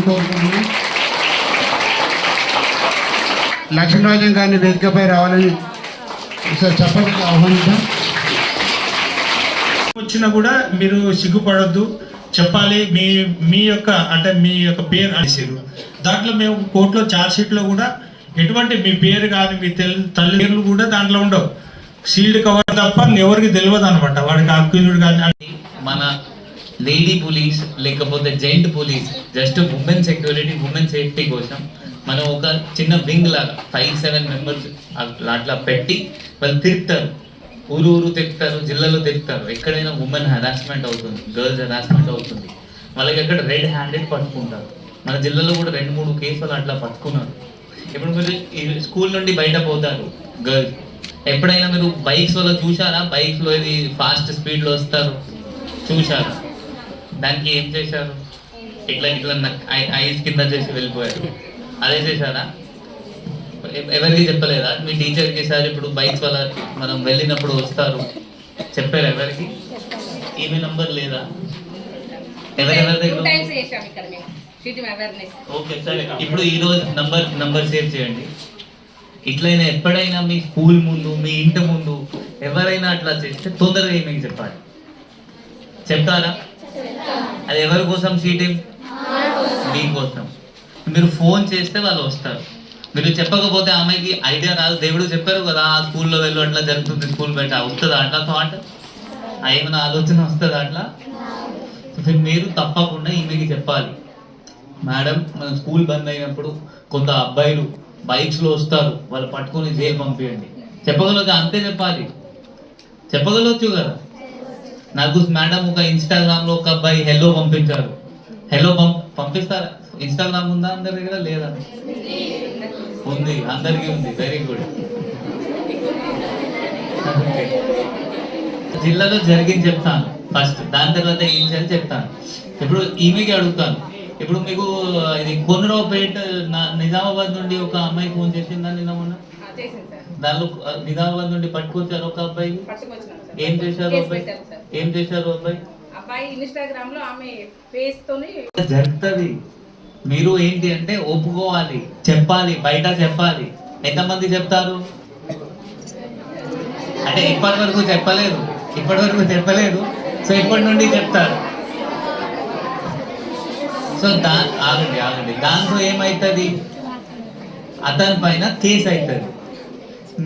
రావాలని కోరుకుంటున్నాను లక్ష్మీరాజన్ గారిని వేదికపై రావాలని ఒకసారి చెప్పండి ఆహ్వానిద్దాం. వచ్చినా కూడా మీరు సిగ్గుపడొద్దు. చెప్పాలి మీ మీ యొక్క అంటే మీ యొక్క పేరు అనేసారు దాంట్లో మేము కోర్టులో ఛార్జ్ షీట్లో కూడా ఎటువంటి మీ పేరు కానీ మీ తెల్ తల్లి పేర్లు కూడా దాంట్లో ఉండవు. సీల్డ్ కవర్ తప్ప ఎవరికి తెలియదు అనమాట వాడికి అక్యూజుడు కానీ మన లేడీ పోలీస్ లేకపోతే gent police just women security women safety కోసం మనం ఒక చిన్న వింగ్ లాగా ఫైవ్ సెవెన్ మెంబర్స్ అట్లా పెట్టి వాళ్ళు తిరుగుతారు. ఊరు ఊరు తిరుగుతారు జిల్లాలో తిరుగుతారు. ఎక్కడైనా ఉమెన్ హెరాస్మెంట్ అవుతుంది గర్ల్స్ హెరాస్మెంట్ అవుతుంది. వాళ్ళకి అక్కడ రెడ్ హ్యాండెడ్ పట్టుకుంటారు. మన జిల్లాలో కూడా రెండు మూడు కేసులు అట్లా పట్టుకున్నారు. ఇప్పుడు మీరు స్కూల్ నుండి బయట పోతారు గర్ల్స్ ఎప్పుడైనా మీరు బైక్స్ వల్ల చూసారా బైక్స్లో ఇది ఫాస్ట్ స్పీడ్లో వస్తారు. చూసారా దానికి ఏం చేశారు? ఇట్లా ఇట్లా ఐస్ కింద చేసి వెళ్ళిపోయారు. అదే చేశారా? ఎవరికి చెప్పలేదా? మీ టీచర్కి సార్ ఇప్పుడు బైక్స్ వల్ల మనం వెళ్ళినప్పుడు వస్తారు. చెప్పారు ఎవరికి? ఈమె నంబర్ లేదా? ఎవరెవరి దగ్గర ఓకే సరే. ఇప్పుడు ఈ రోజు నంబర్ నంబర్ సేవ్ చేయండి. ఇట్లయినా ఎప్పుడైనా మీ స్కూల్ ముందు మీ ఇంటి ముందు ఎవరైనా అట్లా చేస్తే తొందరగా మీకు చెప్పాలి? చెప్తారా అది ఎవరి కోసం షీటింగ్ మీకోసం మీరు ఫోన్ చేస్తే వాళ్ళు వస్తారు. మీరు చెప్పకపోతే ఆమెకి ఐడియా రాదు. దేవుడు చెప్పారు కదా ఆ స్కూల్లో వెళ్ళు అట్లా జరుగుతుంది స్కూల్ బయట. వస్తుందా అట్లా థాట్? ఏమైనా ఆలోచన వస్తుందా అట్లా? మీరు తప్పకుండా ఈమెకి చెప్పాలి. మేడం మన స్కూల్ బంద్ అయినప్పుడు కొంత అబ్బాయిలు బైక్స్లో వస్తారు. వాళ్ళు పట్టుకొని జైలు పంపించండి చెప్పగలదు అంతే చెప్పాలి. చెప్పగలవచ్చు కదా? నాకు మేడం ఒక ఇన్స్టాగ్రామ్లో ఒక అబ్బాయి హెల్లో పంపించారు. హెల్లో పంప్ పంపిస్తారా? ఇన్స్టాగ్రామ్ ఉందా అందరి దగ్గర? లేదా? ఉంది. అందరికీ ఉంది. వెరీ గుడ్ జిల్లాలో జరిగింది చెప్తాను. ఫస్ట్ దాని తర్వాత ఏం చేయాలి చెప్తాను. ఇప్పుడు ఈమెకి అడుగుతాను. ఇప్పుడు మీకు ఇది కొనరావుపేట నా- నిజామాబాద్ నుండి ఒక అమ్మాయి ఫోన్ చేసిందా నిన్న మొన్న? దానిలో నిజామాబాద్ నుండి పట్టుకొచ్చారు ఒక అబ్బాయి. ఏం చేశారు అబ్బాయి? ఏం చేశారు అబ్బాయి? అబ్బాయి ఇన్స్టాగ్రామ్లో ఆమె ఫేస్ తోని జరుగుతుంది మీరు ఏంటి అంటే ఒప్పుకోవాలి చెప్పాలి బయట చెప్పాలి. ఎంతమంది చెప్తారు? అంటే ఇప్పటి వరకు చెప్పలేదు. ఇప్పటి వరకు చెప్పలేదు. సో ఇప్పటి నుండి చెప్తారు. సో దా ఆగండి ఆగండి. దాంతో ఏమవుతుంది అతని పైన కేసు అవుతుంది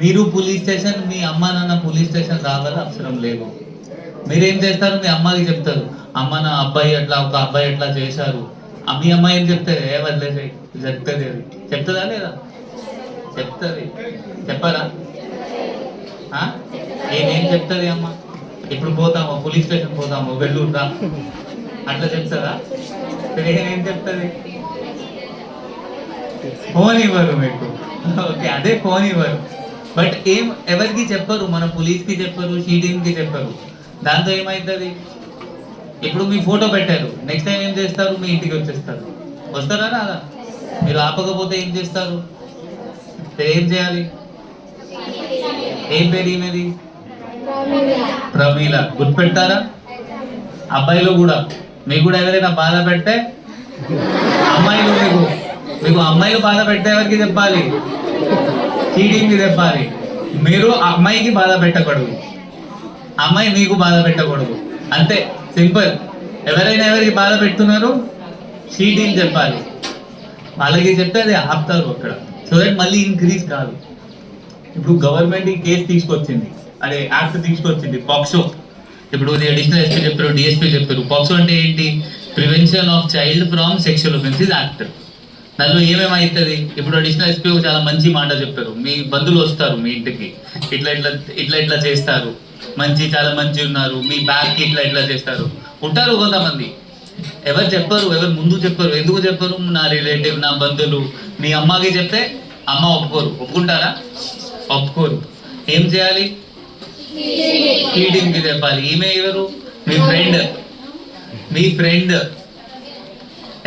మీరు పోలీస్ స్టేషన్ మీ అమ్మ నాన్న పోలీస్ స్టేషన్ రావాలి అవసరం లేదు. మీరేం చేస్తారు? మీ అమ్మకి చెప్తారు. అమ్మ నా అబ్బాయి అట్లా ఒక అబ్బాయి అట్లా చేశారు. మీ అమ్మాయి ఏం చెప్తారు? ఏ వదిలేసే చెప్తుంది అది చెప్తుందా లేదా? చెప్తుంది. చెప్పరా ఆ? చెప్తుంది అమ్మ? ఇప్పుడు పోతాము పోలీస్ స్టేషన్ పోతాము వెల్లూరుదా అట్లా చెప్తారా? సరే ఏం చెప్తుంది? ఫోన్ ఇవ్వరు మీకు. ఓకే అదే ఫోన్ ఇవ్వరు. బట్ ఏం ఎవరికి చెప్పరు? మన పోలీస్కి చెప్పరు షీటింగ్కి చెప్పరు. దాంతో ఏమవుతుంది ఇప్పుడు మీ ఫోటో పెట్టారు. నెక్స్ట్ టైం ఏం చేస్తారు? మీ ఇంటికి వచ్చేస్తారు. వస్తారా రాదా మీరు ఆపకపోతే ఏం చేస్తారు? మీరు ఏం చేయాలి? ఏం పేరు ఈమెది? ప్రమీల. గుర్తుపెట్టారా అబ్బాయిలు కూడా. మీకు కూడా ఎవరైనా బాధ పెడితే? అమ్మాయిలు మీకు. మీకు అమ్మాయిలు బాధ పెట్టే ఎవరికి చెప్పాలి? చీటింగ్కి చెప్పాలి మీరు అమ్మాయికి బాధ పెట్టకూడదు. అమ్మాయి మీకు బాధ పెట్టకూడదు. అంతే సింపుల్. ఎవరైనా ఎవరికి బాధ పెడుతున్నారు? చీటింగ్ చెప్పాలి. వాళ్ళకి చెప్తే అది ఆపుతారు అక్కడ. సో దట్ మళ్ళీ ఇంక్రీజ్ కాదు. ఇప్పుడు గవర్నమెంట్ ఈ కేసు తీసుకొచ్చింది. అదే యాక్ట్ తీసుకొచ్చింది పాక్సో ఇప్పుడు అడిషనల్ ఎస్పీ చెప్పారు డిఎస్పీ చెప్పారు పాక్సో అంటే ఏంటి? Prevention of child from sexual offences act నన్ను ఏమేమవుతుంది ఇప్పుడు అడిషనల్ ఎస్పీ చాలా మంచి మాట చెప్పారు మీ బంధువులు వస్తారు మీ ఇంటికి. ఇట్లా ఇట్లా ఇట్లా ఇట్లా చేస్తారు. మంచి చాలా మంచి ఉన్నారు. మీ బ్యాగ్కి ఇట్లా ఇట్లా చేస్తారు. ఉంటారు కొంతమంది. ఎవరు చెప్పరు ఎవరు ముందు చెప్పరు. ఎందుకు చెప్పరు? నా రిలేటివ్ నా బంధువులు. మీ అమ్మకి చెప్తే అమ్మ ఒప్పుకోరు. ఒప్పుకుంటారా? ఒప్పుకోరు. ఏం చేయాలి? ఫీడింగ్కి చెప్పాలి ఈమె ఎవరు? మీ ఫ్రెండ్ మీ ఫ్రెండ్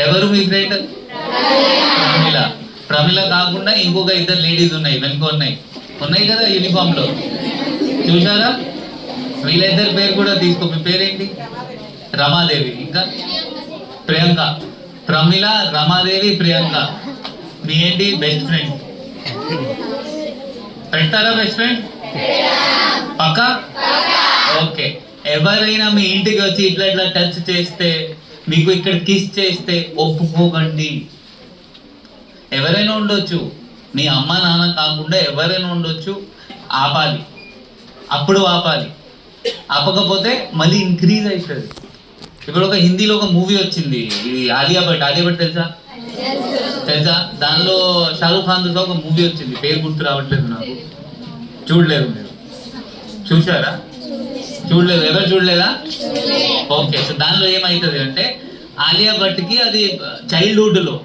ఎవరు మీ ఫ్రెండ్ ప్రమిళ. ప్రమిళ కాకుండా ఇంకొక ఇద్దరు లేడీస్ ఉన్నాయి వెనుక ఉన్నాయి. ఉన్నాయి కదా యూనిఫామ్లో. చూసారా వీళ్ళిద్దరి పేరు కూడా తీసుకో మీ పేరేంటి? రమాదేవి. ఇంకా? ప్రియాంక. ప్రమిళ రమాదేవి ప్రియాంక. మీ ఏంటి? బెస్ట్ ఫ్రెండ్ పెడతారా బెస్ట్ ఫ్రెండ్ పక్క? ఓకే. ఎవరైనా మీ ఇంటికి వచ్చి ఇట్లా ఇట్లా టచ్ చేస్తే మీకు ఇక్కడ కిస్ చేస్తే ఒప్పుకోకండి. ఎవరైనా ఉండొచ్చు. మీ అమ్మ నాన్న కాకుండా ఎవరైనా ఉండొచ్చు. ఆపాలి. అప్పుడు ఆపాలి. ఆపకపోతే మళ్ళీ ఇంక్రీజ్ అవుతుంది. ఇప్పుడు ఒక హిందీలో ఒక మూవీ వచ్చింది. ఇది ఆలియా భట్ ఆలియా భట్ తెలుసా? తెలుసా? దానిలో షారూఖ్ ఖాన్తో ఒక మూవీ వచ్చింది. పేరు గుర్తు రావట్లేదు నాకు. చూడలేదు మీరు. చూసారా చూడలేదు. ఎవరు చూడలేదా? ఓకే. సో దానిలో ఏమవుతుంది అంటే ఆలియా భట్కి అది చైల్డ్హుడ్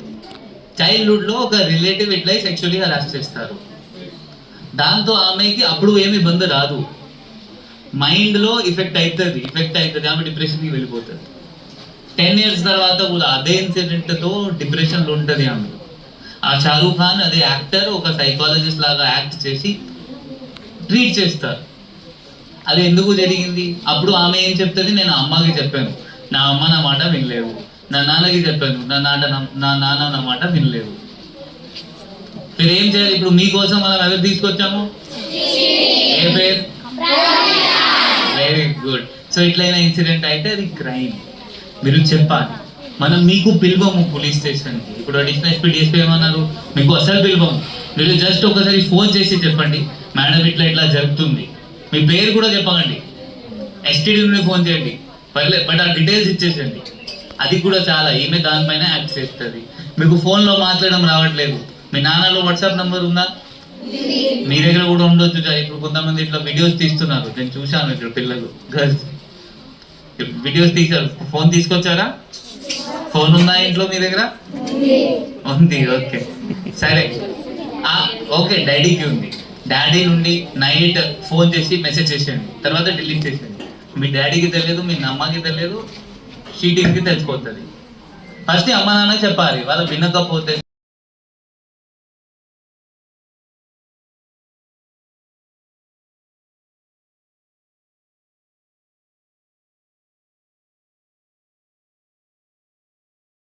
చైల్డ్హుడ్లో చైల్డ్హుడ్లో ఒక రిలేటివ్ ఇట్లా సెక్షువల్లీ హరాస్ చేస్తారు. దాంతో ఆమెకి అప్పుడు ఏమి ఇబ్బంది రాదు. మైండ్లో ఇఫెక్ట్ అవుతుంది ఇఫెక్ట్ అవుతుంది ఆమె డిప్రెషన్కి వెళ్ళిపోతుంది. టెన్ ఇయర్స్ తర్వాత కూడా అదే ఇన్సిడెంట్తో డిప్రెషన్లో ఉంటుంది ఆమె. ఆ షారూఖ్ ఖాన్ అదే యాక్టర్ ఒక సైకాలజిస్ట్ లాగా యాక్ట్ చేసి ట్రీట్ చేస్తారు. అది ఎందుకు జరిగింది? అప్పుడు ఆమె ఏం చెప్తుంది? నేను అమ్మకి చెప్పాను. నా అమ్మ నా మాట వినలేవు నా నాన్నకి చెప్పాను. నా నాన్న నా నాన్న నా మాట వినలేదు. మీరు ఏం చేయాలి? ఇప్పుడు మీకోసం మనం ఎవరు తీసుకొచ్చాము? ఏ పేరు? వెరీ గుడ్ సో ఇట్లైన ఇన్సిడెంట్ అయితే అది క్రైమ్ మీరు చెప్పాలి. మనం మీకు పిలవము పోలీస్ స్టేషన్కి ఇప్పుడు అడిషనల్ ఎస్పీ డిఎస్పీ ఏమన్నారు? మీకు అసలు పిలవము. మీరు జస్ట్ ఒకసారి ఫోన్ చేసి చెప్పండి. మేడం ఇట్లా ఇట్లా జరుగుతుంది. మీ పేరు కూడా చెప్పకండి ఎస్టీడీ ఫోన్ చేయండి. పర్లేదు బట్ ఆ డీటెయిల్స్ ఇచ్చేసండి అది కూడా చాలా. ఈమె దానిపైన యాక్ట్ చేస్తుంది. మీకు ఫోన్లో మాట్లాడడం రావట్లేదు. మీ నాన్నలో వాట్సాప్ నెంబర్ ఉందా? మీ దగ్గర కూడా ఉండొచ్చు. ఇప్పుడు కొంతమంది ఇట్లా వీడియోస్ తీస్తున్నారు. నేను చూశాను ఇక్కడ పిల్లలు గర్ల్స్ వీడియోస్ తీశారు ఫోన్ తీసుకొచ్చారా? ఫోన్ ఉందా ఇంట్లో మీ దగ్గర? ఉంది ఓకే. సరే. ఓకే డాడీకి ఉంది. డాడీ నుండి నైట్ ఫోన్ చేసి మెసేజ్ చేసేయండి. తర్వాత డిలీట్ చేసేయండి. మీ డాడీకి తెలియదు మీ అమ్మకి తెలియదు. చీటింగ్కి తెలిసిపోతుంది ఫస్ట్ అమ్మ నాన్న చెప్పాలి వాళ్ళు వినకపోతే